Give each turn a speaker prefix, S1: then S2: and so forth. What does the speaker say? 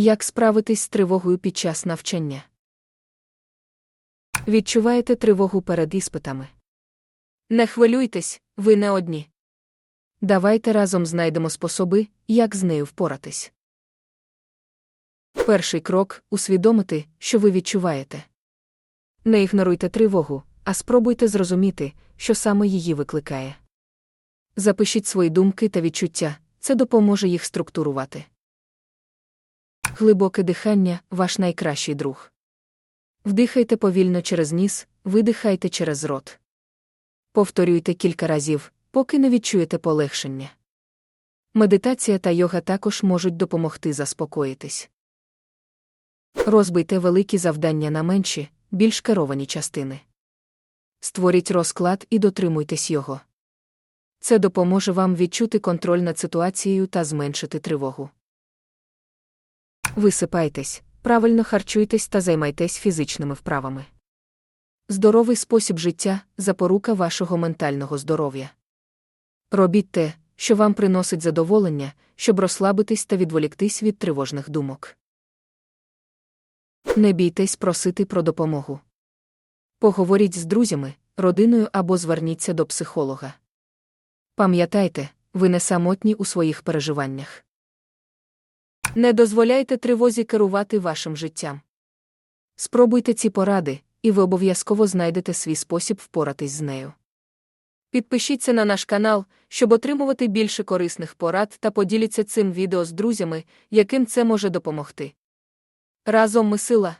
S1: Як справитись з тривогою під час навчання? Відчуваєте тривогу перед іспитами? Не хвилюйтесь, ви не одні. Давайте разом знайдемо способи, як з нею впоратись. Перший крок усвідомити, що ви відчуваєте. Не ігноруйте тривогу, а спробуйте зрозуміти, що саме її викликає. Запишіть свої думки та відчуття, це допоможе їх структурувати. Глибоке дихання ваш найкращий друг. Вдихайте повільно через ніс, видихайте через рот. Повторюйте кілька разів, поки не відчуєте полегшення. Медитація та йога також можуть допомогти заспокоїтись. Розбийте великі завдання на менші, більш керовані частини. Створіть розклад і дотримуйтесь його. Це допоможе вам відчути контроль над ситуацією та зменшити тривогу. Висипайтесь, правильно харчуйтесь та займайтесь фізичними вправами. Здоровий спосіб життя запорука вашого ментального здоров'я. Робіть те, що вам приносить задоволення, щоб розслабитись та відволіктись від тривожних думок. Не бійтесь просити про допомогу. Поговоріть з друзями, родиною або зверніться до психолога. Пам'ятайте, ви не самотні у своїх переживаннях. Не дозволяйте тривозі керувати вашим життям. Спробуйте ці поради, і ви обов'язково знайдете свій спосіб впоратись з нею. Підпишіться на наш канал, щоб отримувати більше корисних порад та поділіться цим відео з друзями, яким це може допомогти. Разом ми сила.